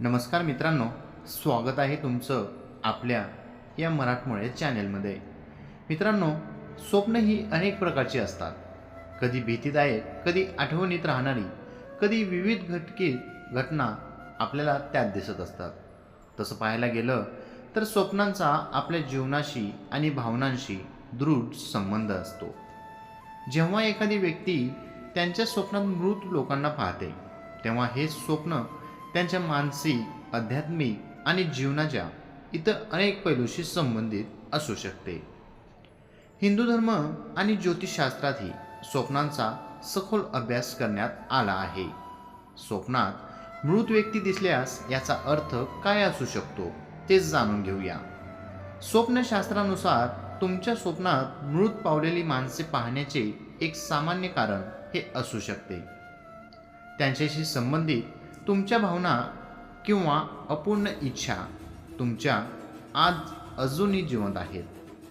नमस्कार मित्रांनो स्वागत आहे तुमचं आपल्या या मराठमोळ्या चॅनेलमध्ये. मित्रांनो स्वप्न ही अनेक प्रकारची असतात. कधी भीतीदायक कधी आठवणीत राहणारी कधी विविध घटके घटना आपल्याला त्यात दिसत असतात. तसं पाहायला गेलं तर स्वप्नांचा आपल्या जीवनाशी आणि भावनांशी दृढ संबंध असतो. जेव्हा एखादी व्यक्ती त्यांच्या स्वप्नात मृत लोकांना पाहते तेव्हा हे स्वप्न त्यांच्या मानसिक आध्यात्मिक आणि जीवनाच्या इतर अनेक पैलूशी संबंधित असू शकते. हिंदू धर्म आणि ज्योतिषशास्त्रातही स्वप्नांचा सखोल अभ्यास करण्यात आला आहे. स्वप्नात मृत व्यक्ती दिसल्यास याचा अर्थ काय असू शकतो ते जाणून घेऊया. स्वप्नशास्त्रानुसार तुमच्या स्वप्नात मृत पावलेली माणसे पाहण्याचे एक सामान्य कारण हे असू शकते. त्यांच्याशी संबंधित तुमच्या भावना किंवा अपूर्ण इच्छा तुमच्या आज अजूनही जिवंत आहेत.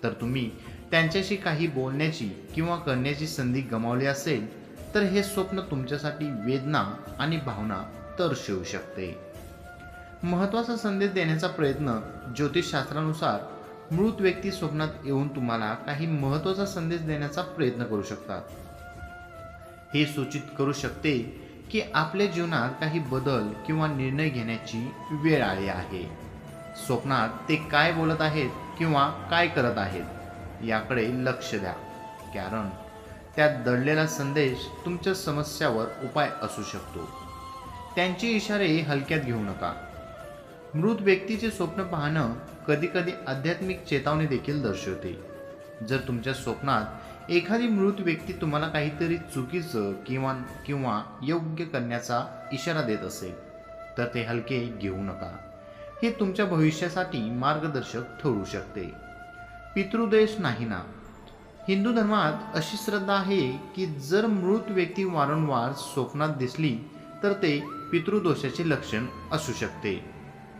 तर तुम्ही त्यांच्याशी काही बोलण्याची किंवा करण्याची संधी गमावली असेल तर हे स्वप्न तुमच्यासाठी वेदना आणि भावना दर्शवू शकते. महत्त्वाचा संदेश देण्याचा प्रयत्न ज्योतिषशास्त्रानुसार मृत व्यक्ती स्वप्नात येऊन तुम्हाला काही महत्त्वाचा संदेश देण्याचा प्रयत्न करू शकतात. हे सूचित करू शकते की आपल्या जीवनात काही बदल किंवा निर्णय घेण्याची वेळ आली आहे. स्वप्नात ते काय बोलत आहेत किंवा काय करत आहेत याकडे लक्ष द्या. कारण त्यात दडलेला संदेश तुमच्या समस्यावर उपाय असू शकतो. त्यांचे इशारे हलक्यात घेऊ नका. मृत व्यक्तीचे स्वप्न पाहणं कधीकधी आध्यात्मिक चेतावणी देखील दर्शवते. जर तुमच्या स्वप्नात एखादी मृत व्यक्ती तुम्हाला काहीतरी चुकीचं किंवा किंवा योग्य करण्याचा इशारा देत असेल तर ते हलके घेऊ नका. हे तुमच्या भविष्यासाठी मार्गदर्शक ठरू शकते. पितृदेश नाही ना? हिंदू धर्मात अशी श्रद्धा आहे की जर मृत व्यक्ती वारंवार स्वप्नात दिसली तर ते पितृदोषाचे लक्षण असू शकते.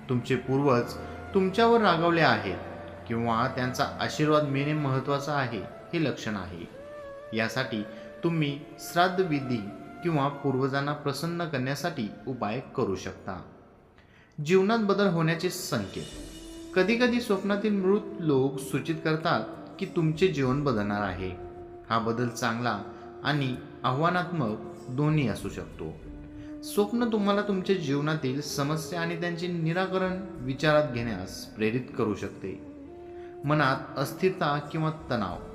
तुमचे पूर्वज तुमच्यावर रागवले आहेत किंवा त्यांचा आशीर्वाद मिळणे महत्त्वाचं आहे. हे लक्षण आहे. यासाठी तुम्ही श्राद्ध विधी किंवा पूर्वजांना प्रसन्न करण्यासाठी उपाय करू शकता. जीवनात बदल होण्याचे संकेत. कधीकधी स्वप्नातील मृत लोक सूचित करतात की तुमचे जीवन बदलणार आहे. हा बदल चांगला आणि आव्हानात्मक दोन्ही असू शकतो. स्वप्न तुम्हाला तुमच्या जीवनातील समस्या आणि त्यांचे निराकरण विचारात घेण्यास प्रेरित करू शकते. मनात अस्थिरता किंवा तणाव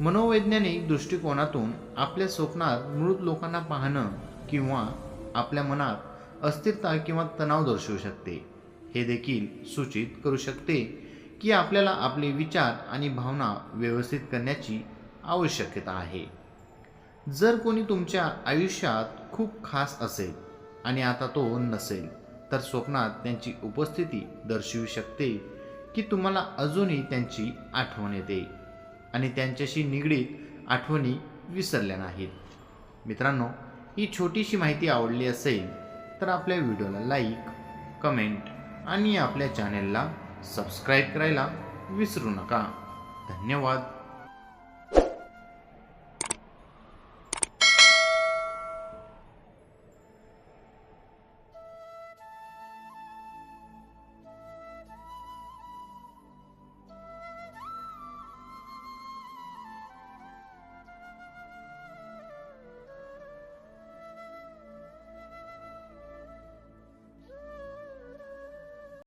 मनोवैज्ञानिक दृष्टिकोनातून आपल्या स्वप्नात मृत लोकांना पाहणं किंवा आपल्या मनात अस्थिरता किंवा तणाव दर्शवू शकते. हे देखील सूचित करू शकते की आपल्याला आपले विचार आणि भावना व्यवस्थित करण्याची आवश्यकता आहे. जर कोणी तुमच्या आयुष्यात खूप खास असेल आणि आता तो नसेल तर स्वप्नात त्यांची उपस्थिती दर्शवू शकते की तुम्हाला अजूनही त्यांची आठवण येते. आणि त्यांच्याशी निगडीत आठवणी विसरल्या नाहीत. मित्रांनो ही छोटीशी माहिती आवडली असेल तर आपल्या व्हिडिओला लाईक कमेंट आणि आपल्या चॅनेलला सबस्क्राईब करायला विसरू नका. धन्यवाद.